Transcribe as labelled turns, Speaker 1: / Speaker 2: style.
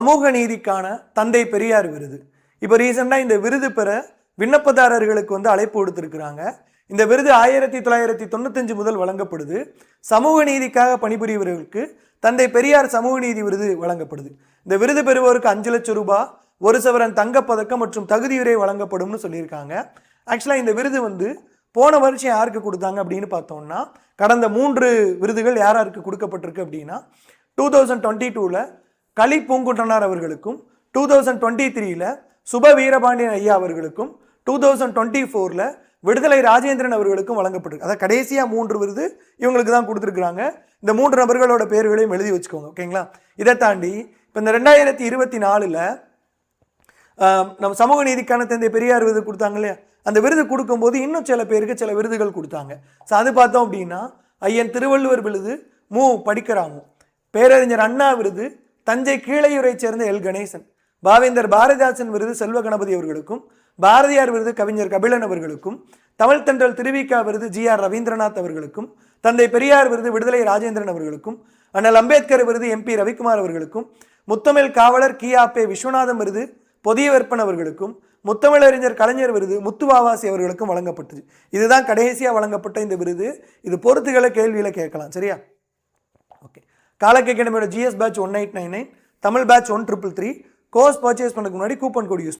Speaker 1: சமூக நீதிக்கான தந்தை பெரியார் விருது. இப்போ ரீசெண்டாக இந்த விருது பெற விண்ணப்பதாரர்களுக்கு வந்து அழைப்பு கொடுத்துருக்குறாங்க இந்த விருது ஆயிரத்தி தொள்ளாயிரத்தி தொண்ணூத்தஞ்சு முதல் வழங்கப்படுது. சமூக நீதிக்காக பணிபுரியவர்களுக்கு தந்தை பெரியார் சமூக நீதி விருது வழங்கப்படுது. இந்த விருது பெறுவோருக்கு அஞ்சு லட்சம் ரூபாய் ஒரு சவரன் தங்கப்பதக்கம் மற்றும் தகுதியுரை வழங்கப்படும்னு சொல்லியிருக்காங்க. ஆக்சுவலாக இந்த விருது வந்து போன வருஷம் யாருக்கு கொடுத்தாங்க அப்படின்னு பார்த்தோம்னா கடந்த மூன்று விருதுகள் யார் யாருக்கு கொடுக்கப்பட்டிருக்கு அப்படின்னா டூ தௌசண்ட் டுவெண்ட்டி டூவில் களி பூங்குன்றனார் அவர்களுக்கும் டூ தௌசண்ட் டுவெண்ட்டி த்ரீல சுப வீரபாண்டியன் ஐயா அவர்களுக்கும் டூ தௌசண்ட் டுவெண்ட்டி ஃபோரில் விடுதலை ராஜேந்திரன் அவர்களுக்கும் வழங்கப்பட்டிருக்கு. அதாவது கடைசியாக மூன்று விருது இவங்களுக்கு தான் கொடுத்துருக்குறாங்க. இந்த மூன்று நபர்களோட பேர்களையும் எழுதி வச்சுக்கோங்க ஓகேங்களா இதை தாண்டி இப்போ இந்த ரெண்டாயிரத்தி இருபத்தி நாலில் நம்ம சமூக நீதிக்கான தந்தை பெரியார் விருது கொடுத்தாங்க இல்லையா? அந்த விருது கொடுக்கும்போது இன்னும் சில பேருக்கு சில விருதுகள் கொடுத்தாங்க. ஸோ அது பார்த்தோம் அப்படின்னா ஐயன் திருவள்ளுவர் விருது மு. படிக்கராமு. பேரறிஞர் அண்ணா விருது தஞ்சை கீழையூரை சேர்ந்த எல். கணேசன் பாவேந்தர் பாரதிதாசன் விருது செல்வ கணபதி அவர்களுக்கும் பாரதியார் விருது கவிஞர் கபிலன் அவர்களுக்கும் தமிழ் தென்றல் திருவிக்கா விருது ஜி. ஆர். ரவீந்திரநாத் அவர்களுக்கும் தந்தை பெரியார் விருது விடுதலை ராஜேந்திரன் அவர்களுக்கும் அண்ணல் அம்பேத்கர் விருது எம்பி ரவிக்குமார் அவர்களுக்கும் முத்தமிழ் காவலர் கியாப்பே விஸ்வநாதம் விருது பொதிய வெப்பன் அவர்களுக்கும் முத்தமிழறிஞர் கலைஞர் விருது முத்துவாவாசி அவர்களுக்கும் வழங்கப்பட்டது. இதுதான் கடைசியாக வழங்கப்பட்ட இந்த விருது. இது பொறுத்துகளை கேள்வியில் கேட்கலாம். சரியா? ஓகே. காலக் அகாடமியோட GS batch one eight nine nine Tamil batch one triple three course purchase பண்ணுறதுக்கு முன்னாடி கூப்பன் கோட் யூஸ்